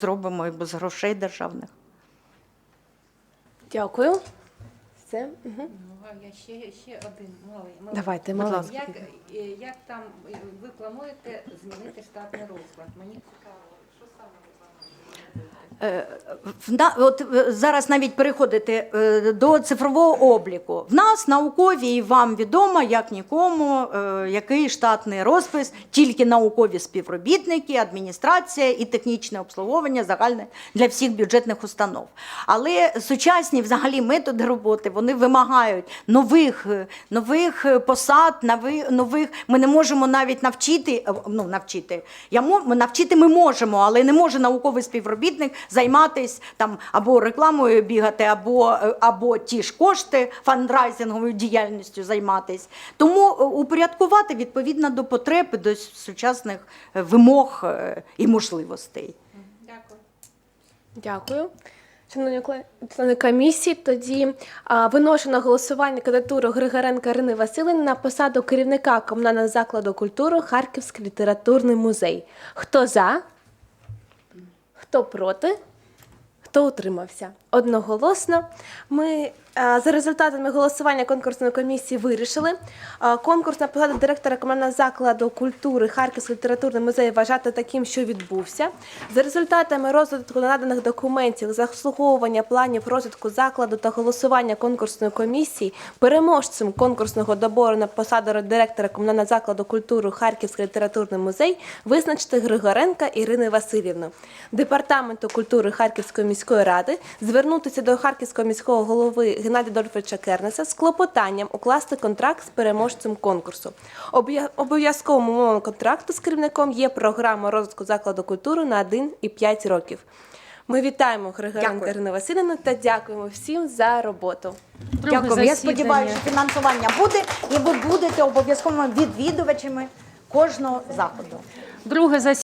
зробимо і без грошей державних. Дякую. Все. Угу. Ну, а я ще, ще один малий. малий. Давайте, Будь маленький. Як, е, як там е, ви плануєте змінити штатний розклад? Мені цікаво, що саме ви плануєте зробити? В на- От е, зараз навіть переходити е, до цифрового обліку. В нас наукові і вам відомо, як нікому, е, який штатний розпис, тільки наукові співробітники, адміністрація і технічне обслуговування загальне для всіх бюджетних установ. Але сучасні взагалі методи роботи вони вимагають нових, е, нових е, посад, нових. Ми не можемо навіть навчити. е, Ну, навчити. Я мо- навчити ми можемо, але не може науковий співробітник займатися там або рекламою бігати, або, е, або ті ж кошти фандрайзинговою діяльністю займатися. Тому е, упорядкувати відповідно до потреб, до сучасних е, вимог і можливостей. Дякую. Дякую. Шановні члени комісії, тоді а, виношу на голосування кандидатуру Григоренка Ірини Василівни на посаду керівника комунального закладу культури Харківський літературний музей. Хто за? Хто проти? Хто утримався? Одноголосно. Ми е, за результатами голосування конкурсної комісії вирішили е, конкурс на посаду директора комунального закладу культури Харківський літературний музей вважати таким, що відбувся. За результатами розвитку наданих документів, заслуговування планів розвитку закладу та голосування конкурсної комісії, переможцем конкурсного добору на посаду директора комунального закладу культури Харківський літературний музей визначити Григоренка Ірини Васильівну. Департаменту культури Харківської міської ради звернутися до Харківського міського голови Геннадія Дольфовича Кернеса з клопотанням укласти контракт з переможцем конкурсу. Обов'язковим умовом контракту з керівником є програма розвитку закладу культури на 1 і 5 років. Ми вітаємо Григоренка. Ірину Васильівну та дякуємо всім за роботу. Друге Дякую. Я засідання. сподіваюся, що фінансування буде, і ви будете обов'язково відвідувачами кожного заходу. Друге засідання.